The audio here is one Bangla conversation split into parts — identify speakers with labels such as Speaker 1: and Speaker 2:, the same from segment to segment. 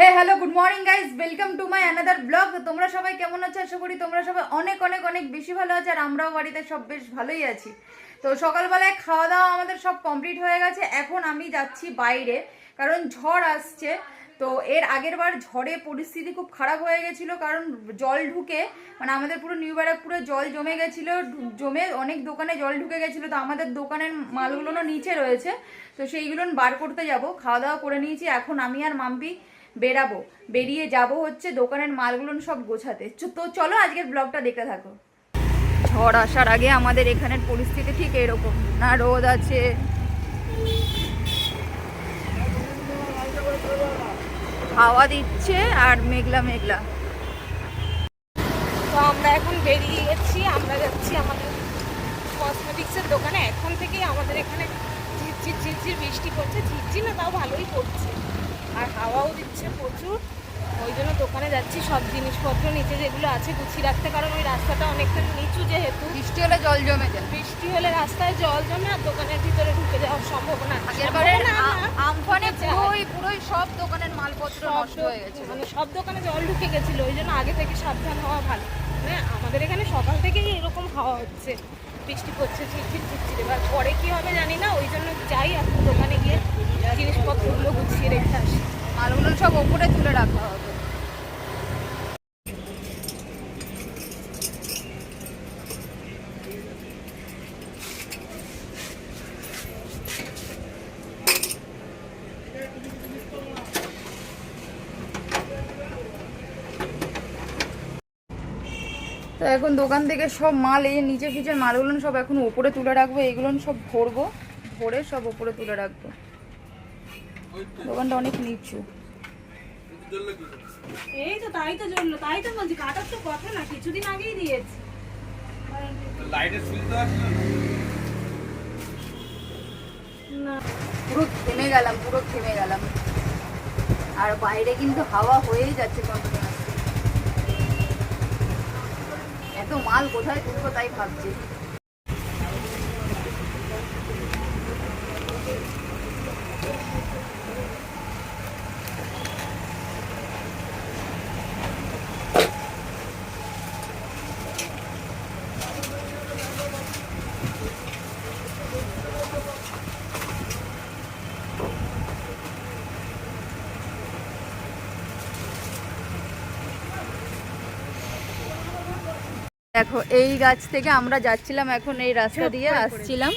Speaker 1: Hey hello good morning guys welcome to my another blog তোমরা সবাই কেমন আছো? আশা করি তোমরা সবাই অনেক অনেক অনেক বেশি ভালো আছো, আর আমরাও বাড়িতে সব বেশ ভালোই আছি। তো সকালবেলায় খাওয়া দাওয়া আমাদের সব কমপ্লিট হয়ে গেছে। এখন আমি যাচ্ছি বাইরে, কারণ ঝড় আসছে। তো এর আগের বার ঝড়ে পরিস্থিতি খুব খারাপ হয়ে গেছিল, কারণ জল ঢুকে মানে আমাদের পুরো নিউ ব্যারাকপুরে জল জমে গেছিল, জমে অনেক দোকানে জল ঢুকে গেছিল। তো আমাদের দোকানের মালগুলো নিচে রয়েছে, তো সেইগুলো বার করতে যাব। খাওয়া দাওয়া করে নিয়েছি। এখন আমি আর মাম্পি বেরাবো, বেরিয়ে যাব হচ্ছে দোকানের মালগুলো সব গোছাতে। তো চলো আজকের ব্লগটা দেখতে থাকো। ঝড় আসার আগে আমাদের এখানের পরিস্থিতি ঠিক এরকম। না রোদ আছে। হাওয়া দিচ্ছে আর মেঘলা মেঘলা।
Speaker 2: তো আমরা এখন বেরিয়ে গেছি, আমরা যাচ্ছি আমাদের কসমেটিক্সের দোকানে। এখন থেকেই আমাদের এখানে ঝিরঝির ঝিরঝির বৃষ্টি পড়ছে। ঝিরঝির না, তাও ভালোই পড়ছে। আর হাওয়াও দিচ্ছে প্রচুর। ওই জন্য দোকানে যাচ্ছি সব জিনিসপত্র নিচে যেগুলো আছে গুছিয়ে রাখতে কারণ ওই রাস্তাটা অনেকটা নিচু যেহেতু।
Speaker 1: বৃষ্টি হলে জল জমে যায়।
Speaker 2: বৃষ্টি হলে রাস্তায় জল জমে আর দোকানের ভিতরে ঢুকে যাওয়ার সম্ভাবনা
Speaker 1: আগেরবারে আমফানে। পুরোই পুরোই সব দোকানের মালপত্র নষ্ট হয়ে গেছে।
Speaker 2: মানে সব দোকানে জল ঢুকে গেছিল ওই জন্য আগে থেকে সাবধান হওয়া ভালো। মানে আমাদের এখানে সকাল থেকেই এরকম হাওয়া হচ্ছে বৃষ্টি পড়ছে ঝিরঝির ঝিরঝির। এবার পরে কি হবে জানি না ওই জন্য যাই এখন দোকানে গিয়ে। জিনিসপত্রগুলো গুছিয়ে রেখে আসি।
Speaker 1: সব ওপরে তুলে রাখা হবে। তো এখন দোকান থেকে সব মাল, এই নিচে ফিচের মালগুলো সব এখন ওপরে তুলে রাখব, এইগুলো সব ভরবো, ভরে সব ওপরে তুলে রাখব। দোকানটা অনেক নিচু।
Speaker 2: এই তো তাই তো জ্বললো তাই তো বলছি কাটার তো কথা না কিছুদিন আগেই দিয়েছি।
Speaker 3: লাইটের সুইচ না?
Speaker 1: পুরো থেমে গেলাম পুরো থেমে গেলাম। আর বাইরে কিন্তু হাওয়া হয়েই যাচ্ছে এত মাল কোথায় তুলবো তাই ভাবছি। দেখো এই গাছ থেকে আমরা যাচ্ছিলাম এখন এই রাস্তা দিয়ে আসছিলাম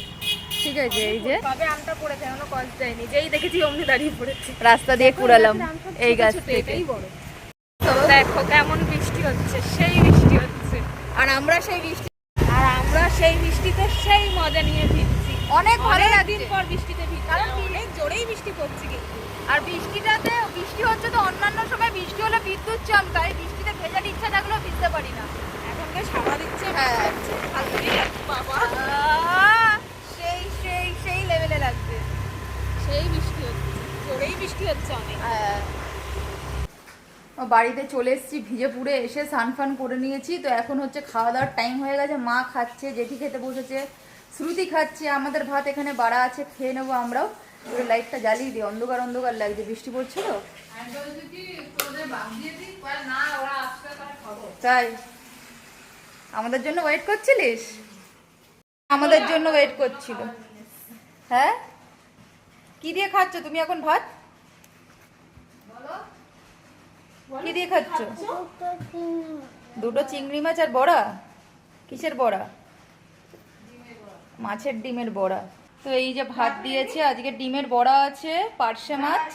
Speaker 1: ঠিক আছে এই যে।
Speaker 2: কবে আমটা পড়েছে এখনও কল যায়নি যেই দেখেছি অমনি দাঁড়িয়ে পড়েছি।
Speaker 1: রাস্তা দিয়ে কুড়ালাম এই গাছ থেকে।
Speaker 2: দেখো কেমন বৃষ্টি হচ্ছে সেই বৃষ্টি হচ্ছে।
Speaker 1: আর আমরা সেই বৃষ্টি
Speaker 2: আর আমরা সেই বৃষ্টিতে সেই মজা নিয়ে ভিজছি
Speaker 1: অনেক ভালো
Speaker 2: দিন পর বৃষ্টিতে
Speaker 1: কারণ
Speaker 2: অনেক জোরেই বৃষ্টি পড়ছে কিন্তু।
Speaker 1: আর বৃষ্টিটাতে বৃষ্টি হচ্ছে তো অন্যান্য সময় বৃষ্টি হলে বিদ্যুৎ চমকায় বৃষ্টিতে ভেজার ইচ্ছা থাকলেও ভিজতে পারি না।
Speaker 2: এখনকে সারা দিচ্ছে।
Speaker 1: হ্যাঁ।
Speaker 2: বাবা
Speaker 1: সেই সেই সেই লেভেলে লাগছে
Speaker 2: সেই বৃষ্টি হচ্ছে। জোরেই বৃষ্টি হচ্ছে অনেক।
Speaker 1: হ্যাঁ। বাড়িতে চলে এসেছি ভিজে পুড়ে এসে স্নান ফান করে নিয়েছি। তো এখন হচ্ছে খাওয়া দাওয়ার টাইম হয়ে গেছে মা খাচ্ছে জেঠি খেতে বসেছে শ্রুতি খাচ্ছে আমাদের ভাত এখানে বাড়া আছে খেয়ে নেব আমরাও। পুরো লাইটটা জ্বালিয়ে দিই অন্ধকার অন্ধকার লাগছে বৃষ্টি পড়ছে তো। তাই? আমাদের জন্য ওয়েট করছিলিস? আমাদের জন্য ওয়েট করছিল। হ্যাঁ? কি দিয়ে খাচ্ছ? তুমি এখন ভাত? কি দিয়ে খাচ্ছ? দুটো চিংড়ি মাছ আর বড়া? কিসের বড়া? মাছের ডিমের বড়া। তো এই যে ভাত দিয়েছে, আজকে ডিমের বড়া আছে, পার্শে মাছ।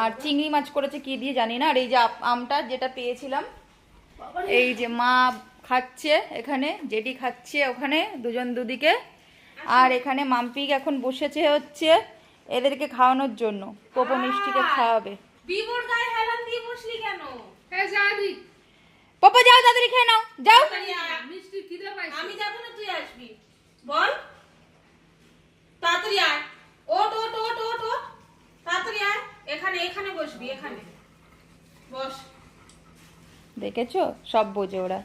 Speaker 1: আর চিংড়ি মাছ করেছে কি দিয়ে জানি না। আর এই যে আমটা যেটা পেয়েছিলাম এই যে মা খাচ্ছে এখানে জেডি খাচ্ছে ওখানে দুজন দুদিকে। আর এখানে মাম্পিক এখন বসেছে হচ্ছে এদেরকে খাওয়ানোর জন্য পোপো মিষ্টিকে খাওয়াবে।
Speaker 2: বিবুর গায়ে হেলান দিয়ে বসলি কেন?
Speaker 1: পাপা যাও তাড়াতাড়ি খেয়ে নাও যাও।
Speaker 2: আমি যাব না তুই আসবি। বল। তাড়াতাড়ি আয়। ওট ওট ওট ওট ওট তাড়াতাড়ি আয়। এখানে এখানে বসবি এখানে। বস।
Speaker 1: দেখেছ? সব বোঝে ওরা।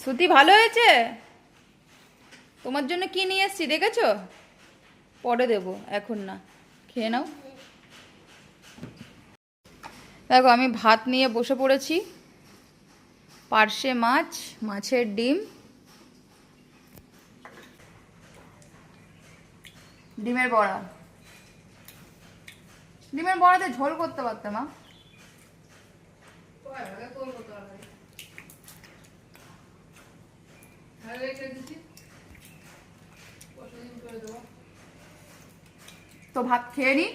Speaker 1: শ্রুতি ভালো হয়েছে? তোমার জন্য কি নিয়ে এসছি দেখেছ? পরে দেব এখন না। খেয়ে নাও। দেখো আমি ভাত নিয়ে বসে পড়েছি। পার্শে মাছ মাছের ডিম। ডিমের বড়া। ডিমের বড়াতে ঝোল করতে পারতাম মা। তো ভাত খেয়ে নি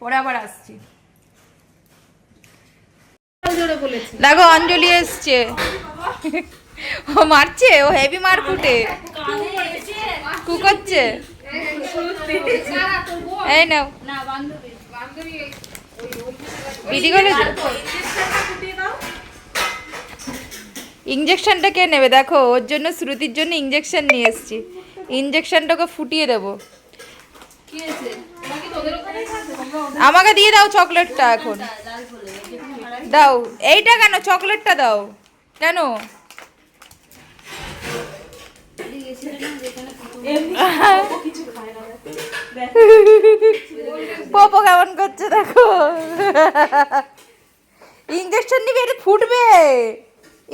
Speaker 1: পরে আবার আসছি। দেখো অঞ্জলি এসছে। ও মারছে? ও হেভি মারকুটে। কু করছে এই নাও। বিডি ইঞ্জেকশনটা কে নেবে? দেখো, ওর জন্য, শ্রুতির জন্য ইঞ্জেকশন নিয়ে এসেছি। ইঞ্জেকশনটাকে ফুটিয়ে দেবো। আমাকে দিয়ে দাও চকলেটটা এখন। দাও। এইটা কেন? চকলেটটা দাও। কেন? পপো কেমন করছে দেখো। ইঞ্জেকশন নিবি এটা ফুটবে।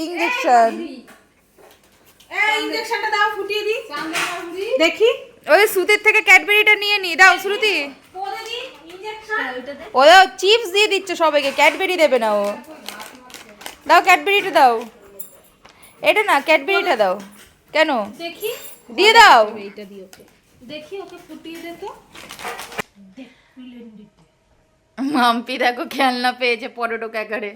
Speaker 1: ইঞ্জেকশন
Speaker 2: ইঞ্জেকশনটা দাও ফুটিয়ে দি। দেখি।
Speaker 1: ওই সুতির থেকে ক্যাডবেরিটা নিয়ে নি দাও শ্রুতি। ও দাও চিপস দিয়ে দিচ্ছে সবাইকে ক্যাডবেরি দেবে না ও। দাও ক্যাডবেরিটা দাও। এটা না ক্যাডবেরিটা দাও। কেন?
Speaker 2: দেখি।
Speaker 1: দিয়ে দাও।
Speaker 2: এইটা দি ওকে। দেখি ওকে ফুটিয়ে দে তো।
Speaker 1: মাম্পি দেখো খেলনা পেয়েছে পটেটো ক্যাকারে।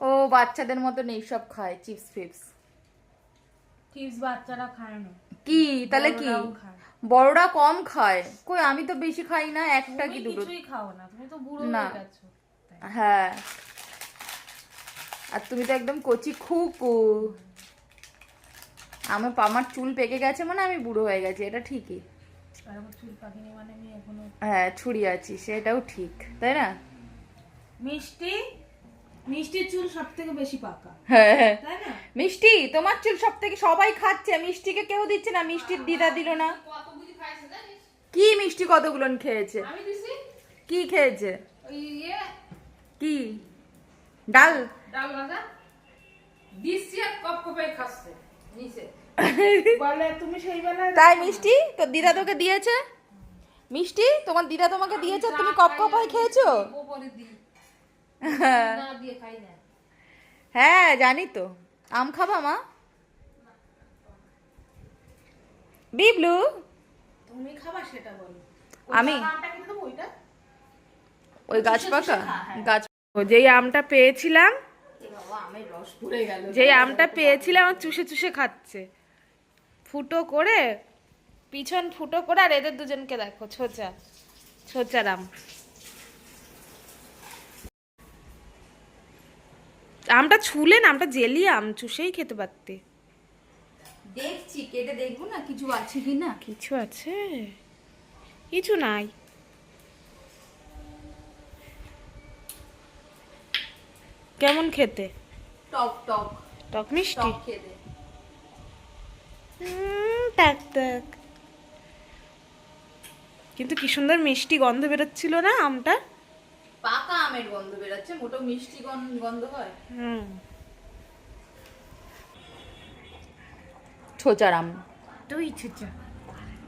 Speaker 1: ও বাচ্চাদের মতো নেই সব খায় চিপস ফিপস।
Speaker 2: চিপস বাচ্চারা খায় না।
Speaker 1: কি? তাহলে কি? বড়রা কম খায়। কই আমি তো বেশি খাই না একটা কি দুটো?
Speaker 2: কিছুই খাও না তুমি তো বুড়ো হয়ে গেছো।
Speaker 1: হ্যাঁ। আর তুমি তো একদম কচি খুকু। আমার আমার চুল পেকে গেছে মানে আমি বুড়ো হয়ে গেছি এটা ঠিকই।
Speaker 2: মানে আমি
Speaker 1: হ্যাঁ ছুরি আছি সেটাও ঠিক তাই না?
Speaker 2: মিষ্টি? মিষ্টির চুল সব থেকে বেশি পাকা।
Speaker 1: হ্যাঁ হ্যাঁ। মিষ্টি তোমার চুল সব থেকে সবাই খাচ্ছে মিষ্টিকে কেউ দিচ্ছে না মিষ্টির দিদা দিল না। কি মিষ্টি কতগুলো খেয়েছে?
Speaker 2: আমি
Speaker 1: কি খেয়েছে?
Speaker 2: ইয়ে।
Speaker 1: কি? ডাল?
Speaker 2: ডাল দিছি আর কপ কপে খাচ্ছে।
Speaker 1: তাই মিষ্টি? তোর দিদা তোকে দিয়েছে? মিষ্টি? তোমার দিদা তোমাকে দিয়েছে? তুমি কপ খেয়েছো?
Speaker 2: দিয়ে খাই না।
Speaker 1: হ্যাঁ জানি তো। আম খাবা মা? বিবলু?
Speaker 2: তুমি খাবা সেটা বলো।
Speaker 1: আমি? ওই গাছ পাকা?
Speaker 2: হ্যাঁ।
Speaker 1: গাছ
Speaker 2: যেই আমটা পেয়েছিলাম
Speaker 1: আমের
Speaker 2: যেই আমটা পেয়েছিলাম ও চুষে চুষে খাচ্ছে। ফুটো করে পিছন ফুটো করে আর এদের দুজনকে দেখো ছোচা ছোচার আম আমটা ছুলে না আমটা জেলি আম চুষেই খেতে পারতে।
Speaker 1: দেখছি কেটে দেখব না কিছু আছে কি না
Speaker 2: কিছু আছে? কিছু নাই। কেমন খেতে?
Speaker 1: টক টক।
Speaker 2: টক মিষ্টি?
Speaker 1: টক খেতে।
Speaker 2: টাক টাক কিন্তু কি সুন্দর মিষ্টি গন্ধ বেরোচ্ছিল না আমটা?
Speaker 1: পাকা আমের গন্ধ বেরোচ্ছে মোটো মিষ্টি গন্ধ হয়।
Speaker 2: হুম।
Speaker 1: ছোচার আম।
Speaker 2: তুই ছুচা।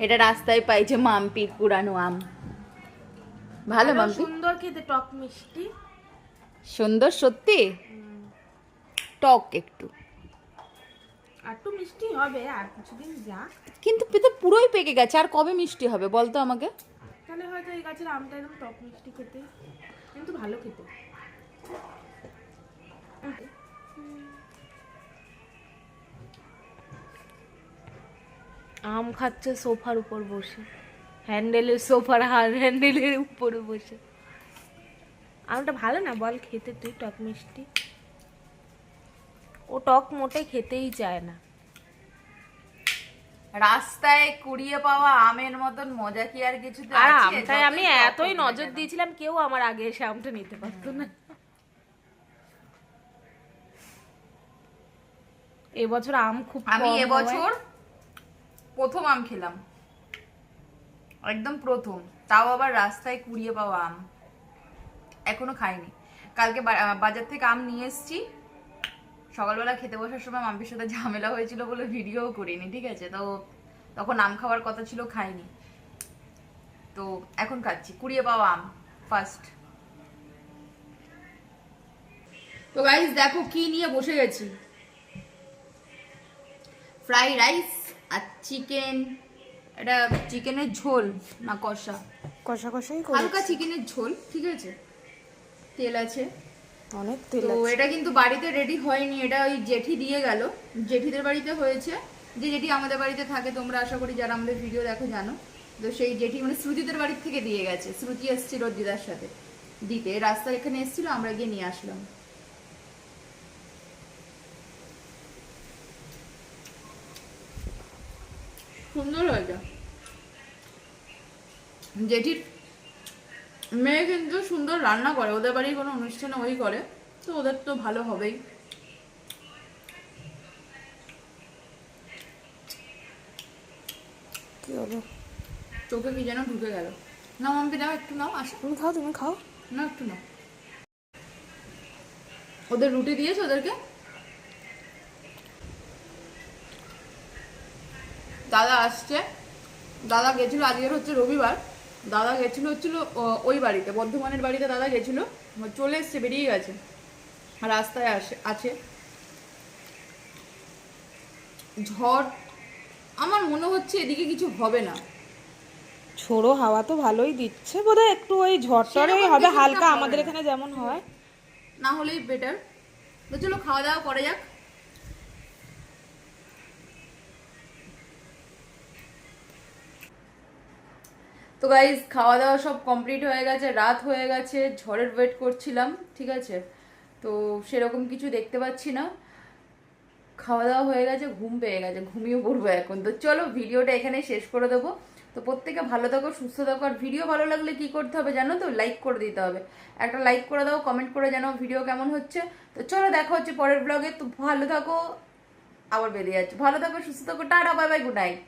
Speaker 1: এটা রাস্তায় পাইছে মাম্পির পুরানো আম। ভালো মাম্পি?
Speaker 2: সুন্দর খেতে টক মিষ্টি।
Speaker 1: সুন্দর সত্যি? টক একটু।
Speaker 2: একটু মিষ্টি হবে আর কিছুদিন যা
Speaker 1: কিন্তু তো পুরোই পেকে গেছে আর কবে মিষ্টি হবে বলতো আমাকে?
Speaker 2: তাহলে হয়তো এই গাছের আমটা এরকম টক মিষ্টি খেতে। কিন্তু ভালো খেতে। আম খাচ্ছে সোফার উপর বসে। হ্যান্ডেলের সোফার হার হ্যান্ডেলের উপরে বসে। আমটা ভালো না? বল খেতে তুই টক মিষ্টি। ও টক মোটে খেতেই চায় না।
Speaker 1: রাস্তায় কুড়িয়ে পাওয়া আমের মতন মজা কি আর কিছু
Speaker 2: আর আমটাই আমি এতই নজর দিয়েছিলাম কেউ আমার আগে এসে আমটা নিতে পারতো না। এবছর আম খুব
Speaker 1: আমি এবছর প্রথম আম খেলাম। একদম প্রথম। তাও আবার রাস্তায় কুড়িয়ে পাওয়া আম। এখনও খাইনি। কালকে বাজার থেকে আম নিয়ে এসেছি। সকালবেলা খেতে বসার সময় মাম্পির সাথে ঝামেলা হয়েছিল বলে ভিডিও করিনি ঠিক আছে? তো তখন আম খাওয়ার কথা ছিল খাইনি। তো এখন খাচ্ছি। কুড়িয়ে পাওয়া আম ফার্স্ট তো গাইস দেখো কি নিয়ে বসে গেছি। ফ্রাই রাইস আর চিকেন এটা চিকেনের ঝোল না কষা?
Speaker 2: কষা কষাই
Speaker 1: হালকা চিকেনের ঝোল ঠিক আছে? তেল আছে।
Speaker 2: অনেক তেল
Speaker 1: তো এটা কিন্তু বাড়িতে রেডি হয়নি এটা ওই জেঠি দিয়ে গেল। জেঠিদের বাড়িতে হয়েছে। যে জেঠি আমাদের বাড়িতে থাকে তোমরা আশা করি যারা আমাদের ভিডিও দেখো জানো। তো সেই জেঠি মানে শ্রুতিদের বাড়ি থেকে দিয়ে গেছে। শ্রুতি এসেছিল দিদার সাথে। দিতে রাস্তা এখানে এসেছিল আমরা গিয়ে নিয়ে আসলাম। সুন্দর হয়েছে। জেঠির মেয়ে কিন্তু সুন্দর রান্না করে ওদের বাড়ির কোনো অনুষ্ঠানে ওই করে তো ওদের তো ভালো হবেই।
Speaker 2: কি হলো?
Speaker 1: চোখে কি যেন ঢুকে গেল। নাও আমাকে দাও একটু নাও আসো।
Speaker 2: তুমি খাও তুমি খাও।
Speaker 1: না একটু নাও। ওদের রুটি দিয়েছ ওদেরকে? দাদা আসছে। দাদা গেছিল আজকের হচ্ছে রবিবার। দাদা গেছিল হচ্ছিল ওই বাড়িতে বর্ধমানের বাড়িতে দাদা গেছিল চলে এসছে বেরিয়ে গেছে রাস্তায় আসে আছে। ঝড় আমার মনে হচ্ছে এদিকে কিছু হবে না।
Speaker 2: ছোড়ো হাওয়া তো ভালোই দিচ্ছে বোধহয় একটু ওই ঝড়টরেই হবে হালকা আমাদের এখানে যেমন হয়।
Speaker 1: না হলেই বেটার তো চলো খাওয়া দাওয়া করা যাক। তো গাইজ খাওয়া দাওয়া সব কমপ্লিট হয়ে গেছে, রাত হয়ে গেছে, ঝড়ের ওয়েট করছিলাম, ঠিক আছে? তো সেরকম কিছু দেখতে পাচ্ছি না। খাওয়া দাওয়া হয়ে গেছে, ঘুম পেয়ে গেছে ঘুমিয়ে পড়ব এখন। তো চলো ভিডিওটা এখানে শেষ করে দেবো। তো প্রত্যেকে ভালো থাকো, সুস্থ থাকো, আর ভিডিও ভালো লাগলে কি করতে হবে জানো তো? লাইক করে দিতে হবে। একটা লাইক করে দাও কমেন্ট করে জানাও ভিডিও কেমন হচ্ছে। তো চলো দেখা হচ্ছে পরের ব্লগে তো ভালো থাকো, আবার বেরিয়ে যাচ্ছে। ভালো থাকো, সুস্থ থাকো, tata bye bye good night